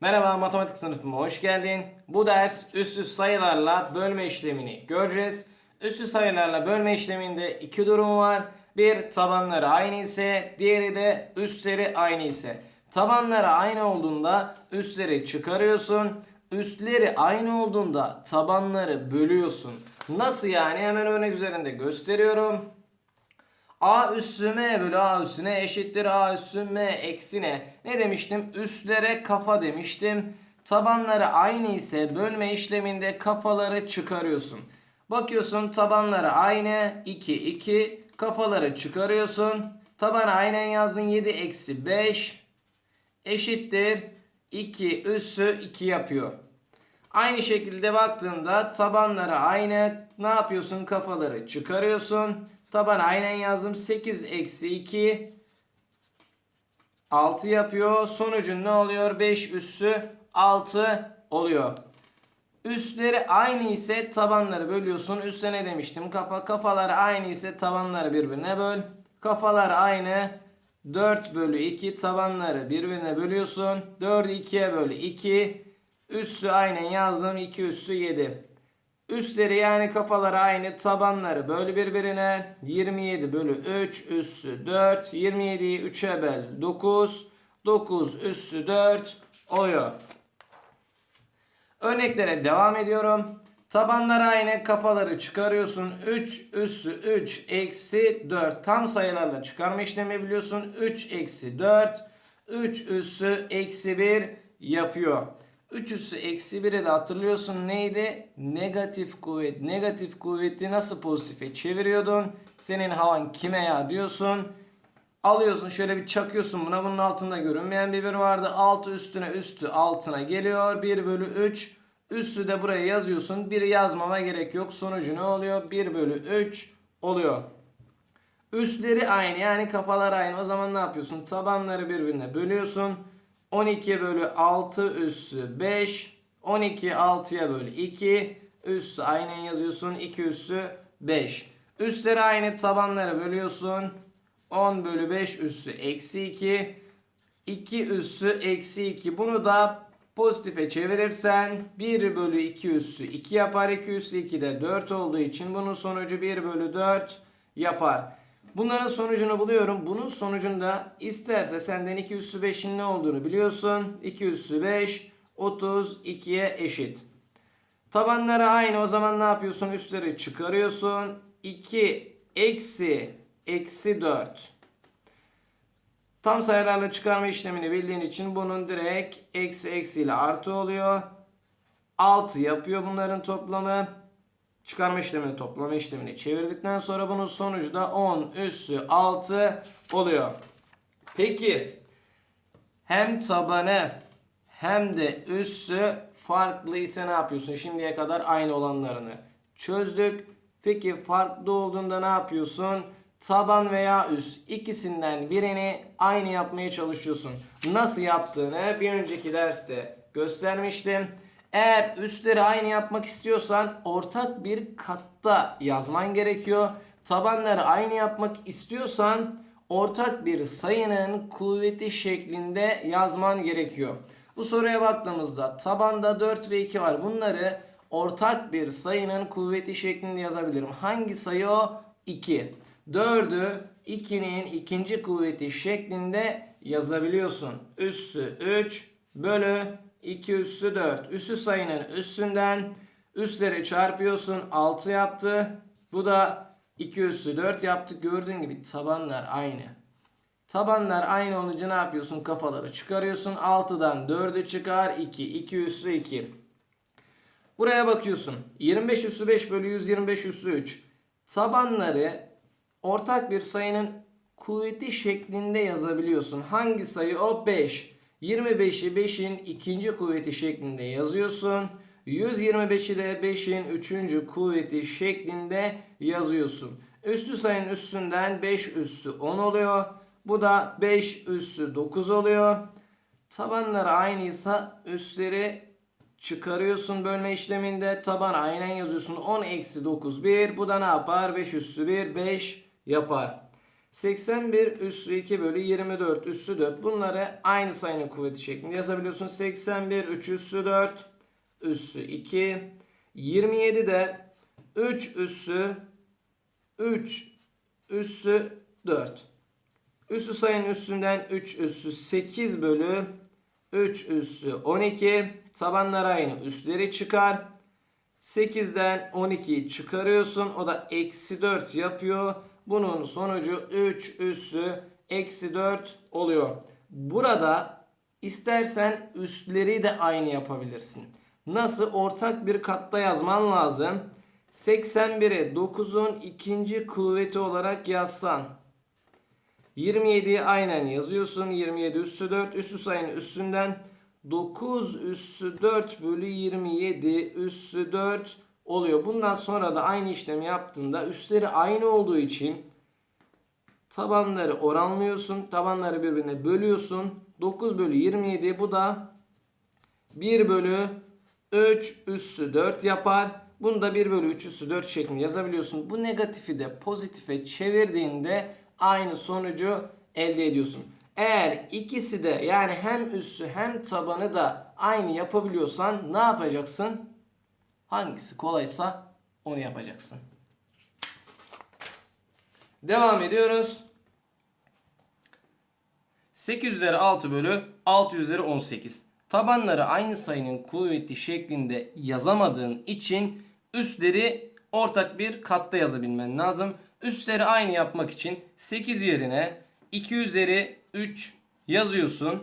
Merhaba matematik sınıfıma hoş geldin. Bu ders üst sayılarla bölme işlemini göreceğiz. Üst sayılarla bölme işleminde iki durum var. Bir tabanları aynı ise diğeri de üstleri aynı ise. Tabanları aynı olduğunda üstleri çıkarıyorsun. Üstleri aynı olduğunda tabanları bölüyorsun. Nasıl yani? Hemen örnek üzerinde gösteriyorum. A üssü M bölü A üssüne eşittir A üssü M eksine. Ne demiştim? Üstlere kafa demiştim. Tabanları aynı ise bölme işleminde kafaları çıkarıyorsun. Bakıyorsun tabanları aynı 2 2 kafaları çıkarıyorsun. Tabanı aynen yazdın 7 eksi 5 eşittir 2 üssü 2 yapıyor. Aynı şekilde baktığında tabanları aynı. Ne yapıyorsun? Kafaları çıkarıyorsun. Taban aynen yazdım. 8 eksi 2 6 yapıyor. Sonucun ne oluyor? 5 üssü 6 oluyor. Üstleri aynı ise tabanları bölüyorsun. Üste ne demiştim? Kafa kafalar aynı ise tabanları birbirine böl. Kafalar aynı. 4 bölü 2 tabanları birbirine bölüyorsun. 4'ü 2'ye böl 2. Üssü aynen yazdım. 2 üssü 7. Üstleri yani kafaları aynı tabanları böl birbirine 27 bölü 3 üssü 4 27'yi 3'e böl 9 9 üssü 4 oluyor. Örneklere devam ediyorum. Tabanları aynı kafaları çıkarıyorsun. 3 üssü 3 eksi 4 tam sayılarla çıkarma işlemi biliyorsun. 3 eksi 4 3 üssü eksi 1 yapıyor. 3 üssü eksi 1'i de hatırlıyorsun neydi? Negatif kuvvet. Negatif kuvveti nasıl pozitife çeviriyordun? Senin havan kime ya diyorsun. Alıyorsun şöyle bir çakıyorsun buna. Bunun altında görünmeyen bir bir vardı. Altı üstüne üstü altına geliyor. 1 bölü 3. Üstü de buraya yazıyorsun. 1 yazmama gerek yok. Sonucu ne oluyor? 1 bölü 3 oluyor. Üstleri aynı yani kafalar aynı. O zaman ne yapıyorsun? Tabanları birbirine bölüyorsun. 12 bölü 6 üssü 5. 12 6'ya bölü 2. Üssü aynen yazıyorsun. 2 üssü 5. Üstleri aynı tabanları bölüyorsun. 10 bölü 5 üssü eksi 2. 2 üssü eksi 2. Bunu da pozitife çevirirsen 1 bölü 2 üssü 2 yapar. 2 üssü 2 de 4 olduğu için bunun sonucu 1 bölü 4 yapar. Bunların sonucunu buluyorum. Bunun sonucunda isterse senden 2 üssü 5'in ne olduğunu biliyorsun. 2 üssü 5 32'ye eşit. Tabanları aynı o zaman ne yapıyorsun? Üstleri çıkarıyorsun. 2 eksi eksi 4. Tam sayılarla çıkarma işlemini bildiğin için bunun direkt eksi eksi ile artı oluyor. 6 yapıyor bunların toplamı. Çıkarma işlemini toplama işlemini çevirdikten sonra bunun sonucu da 10 üssü 6 oluyor. Peki hem tabanı hem de üssü farklı ise ne yapıyorsun? Şimdiye kadar aynı olanlarını çözdük. Peki farklı olduğunda ne yapıyorsun? Taban veya üst ikisinden birini aynı yapmaya çalışıyorsun. Nasıl yaptığını bir önceki derste göstermiştim. Eğer üstleri aynı yapmak istiyorsan ortak bir katta yazman gerekiyor. Tabanları aynı yapmak istiyorsan ortak bir sayının kuvveti şeklinde yazman gerekiyor. Bu soruya baktığımızda tabanda 4 ve 2 var. Bunları ortak bir sayının kuvveti şeklinde yazabilirim. Hangi sayı o? 2. 4'ü 2'nin ikinci kuvveti şeklinde yazabiliyorsun. Üssü 3 bölü 2 üssü 4. Üssü sayının üssünden üstleri çarpıyorsun 6 yaptı. Bu da 2 üssü 4 yaptı. Gördüğün gibi tabanlar aynı. Tabanlar aynı olunca ne yapıyorsun? Kafaları çıkarıyorsun. 6'dan 4'ü çıkar. 2. 2 üssü 2. Buraya bakıyorsun. 25 üssü 5 bölü 125 üssü 3. Tabanları ortak bir sayının kuvveti şeklinde yazabiliyorsun. Hangi sayı o? 5. 25'i 5'in ikinci kuvveti şeklinde yazıyorsun. 125'i de 5'in üçüncü kuvveti şeklinde yazıyorsun. Üstü sayının üstünden 5 üssü 10 oluyor. Bu da 5 üssü 9 oluyor. Tabanları aynıysa üstleri çıkarıyorsun bölme işleminde. Taban aynen yazıyorsun. 10 eksi 9 1. Bu da ne yapar? 5 üssü 1 5 yapar. 81 üssü 2 bölü 24 üssü 4. Bunları aynı sayının kuvveti şeklinde yazabiliyorsun. 81 3 üssü 4 üssü 2. 27 de 3 üssü 3 üssü 4. Üssü sayının üstünden 3 üssü 8 bölü 3 üssü 12. Tabanlar aynı üstleri çıkar. 8'den 12'yi çıkarıyorsun. O da eksi 4 yapıyor. Bunun sonucu 3 üssü eksi 4 oluyor. Burada istersen üstleri de aynı yapabilirsin. Nasıl? Ortak bir katta yazman lazım. 81'e 9'un ikinci kuvveti olarak yazsan. 27'yi aynen yazıyorsun. 27 üssü 4 üssü sayının üstünden 9 üssü 4 bölü 27 üssü 4 oluyor. Bundan sonra da aynı işlemi yaptığında üstleri aynı olduğu için tabanları oranlıyorsun. Tabanları birbirine bölüyorsun. 9 bölü 27 bu da 1 bölü 3 üssü 4 yapar. Bunu da 1 bölü 3 üssü 4 şeklinde yazabiliyorsun. Bu negatifi de pozitife çevirdiğinde aynı sonucu elde ediyorsun. Eğer ikisi de yani hem üssü hem tabanı da aynı yapabiliyorsan ne yapacaksın? Hangisi kolaysa onu yapacaksın. Devam ediyoruz. 8 üzeri 6 bölü 6 üzeri 18. Tabanları aynı sayının kuvveti şeklinde yazamadığın için üstleri ortak bir katta yazabilmen lazım. Üstleri aynı yapmak için 8 yerine 2 üzeri 3 yazıyorsun.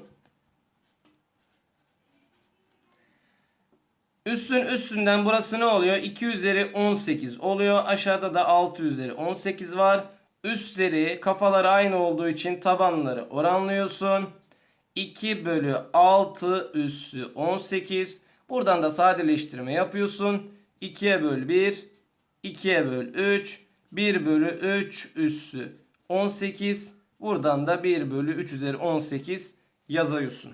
Üssün üstünden burası ne oluyor? 2 üzeri 18 oluyor. Aşağıda da 6 üzeri 18 var. Üstleri kafaları aynı olduğu için tabanları oranlıyorsun. 2 bölü 6 üssü 18. Buradan da sadeleştirme yapıyorsun. 2'ye böl 1. 2'ye böl 3. 1 bölü 3 üssü 18. Buradan da 1 bölü 3 üzeri 18 yazıyorsun.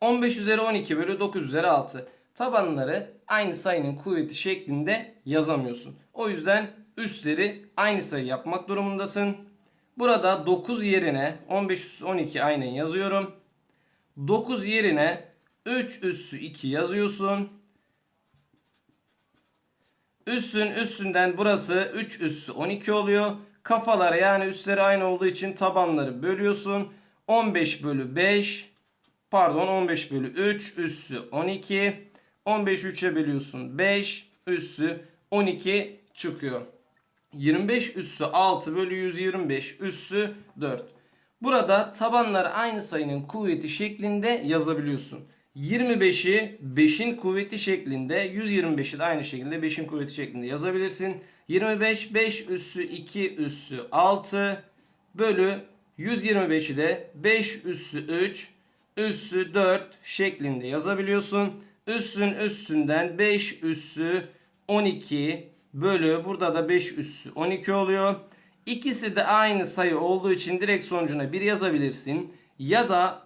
15 üzeri 12 bölü 9 üzeri 6. Tabanları aynı sayının kuvveti şeklinde yazamıyorsun. O yüzden üstleri aynı sayı yapmak durumundasın. Burada 9 yerine 15 üssü 12 aynen yazıyorum. 9 yerine 3 üssü 2 yazıyorsun. Üssün üstünden burası 3 üssü 12 oluyor. Kafalara yani üstleri aynı olduğu için tabanları bölüyorsun. 15 bölü 5 pardon 15 bölü 3 üssü 12. 15 3'e bölüyorsun 5 üssü 12 çıkıyor. 25 üssü 6 bölü 125 üssü 4. Burada tabanlar aynı sayının kuvveti şeklinde yazabiliyorsun. 25'i 5'in kuvveti şeklinde 125'i de aynı şekilde 5'in kuvveti şeklinde yazabilirsin. 25 5 üssü 2 üssü 6 bölü 125'i de 5 üssü 3 üssü 4 şeklinde yazabiliyorsun. Üssün üstünden 5 üssü 12 bölü burada da 5 üssü 12 oluyor. İkisi de aynı sayı olduğu için direkt sonucuna 1 yazabilirsin. Ya da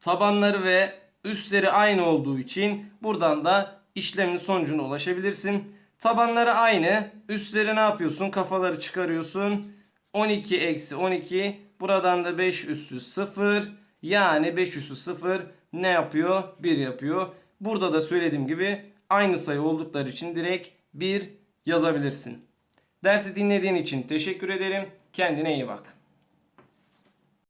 tabanları ve üstleri aynı olduğu için buradan da işlemin sonucuna ulaşabilirsin. Tabanları aynı. Üstleri ne yapıyorsun? Kafaları çıkarıyorsun. 12 eksi 12. Buradan da 5 üssü 0. Yani 5 üssü 0 ne yapıyor? 1 yapıyor. Burada da söylediğim gibi aynı sayı oldukları için direkt 1 yazabilirsin. Dersi dinlediğin için teşekkür ederim. Kendine iyi bak.